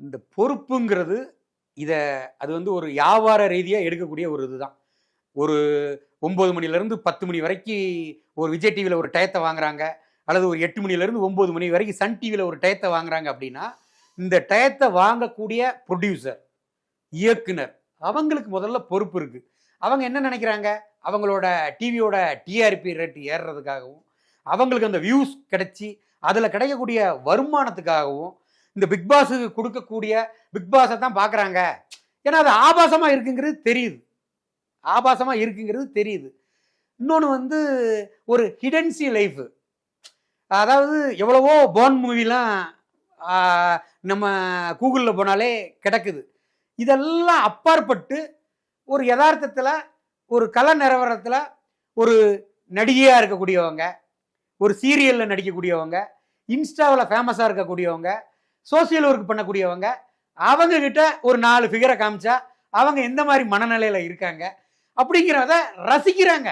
இந்த பொறுப்புங்கிறது இதை அது வந்து ஒரு வியாபார ரீதியாக எடுக்கக்கூடிய ஒரு இதுதான். ஒரு ஒம்பது மணிலேருந்து பத்து மணி வரைக்கும் ஒரு விஜய் டிவியில் ஒரு டயத்தை வாங்குறாங்க அல்லது ஒரு எட்டு மணிலேருந்து ஒம்பது மணி வரைக்கும் சன் டிவியில் ஒரு டயத்தை வாங்குறாங்க அப்படின்னா இந்த டயத்தை வாங்கக்கூடிய ப்ரொடியூசர் இயக்குனர் அவங்களுக்கு முதல்ல பொறுப்பு இருக்குது அவங்க என்ன நினைக்கிறாங்க? அவங்களோட டிவியோட டிஆர்பி ரேட் ஏறுறதுக்காகவும் அவங்களுக்கு அந்த வியூஸ் கிடைச்சி அதில் கிடைக்கக்கூடிய வருமானத்துக்காகவும் இந்த பிக் பாஸுக்கு கொடுக்கக்கூடிய பிக் பாஸை தான் பார்க்குறாங்க. ஏன்னா அது ஆபாசமாக இருக்குங்கிறது தெரியுது. ஆபாசமாக இருக்குங்கிறது தெரியுது. இன்னொன்று வந்து ஒரு ஹிடன்சி லைஃப் அதாவது எவ்வளவோ போன் மூவிலாம் நம்ம கூகுளில் போனாலே கிடக்குது. இதெல்லாம் அப்பாற்பட்டு ஒரு யதார்த்தத்தில் ஒரு கலை நிறவரத்தில் ஒரு நடிகையாக இருக்கக்கூடியவங்க ஒரு சீரியலில் நடிக்கக்கூடியவங்க இன்ஸ்டாவில் ஃபேமஸாக இருக்கக்கூடியவங்க சோசியல் ஒர்க் பண்ணக்கூடியவங்க அவங்க கிட்ட ஒரு நாலு ஃபிகரை காமிச்சா அவங்க எந்த மாதிரி மனநிலையில் இருக்காங்க அப்படிங்கிறத ரசிக்கிறாங்க.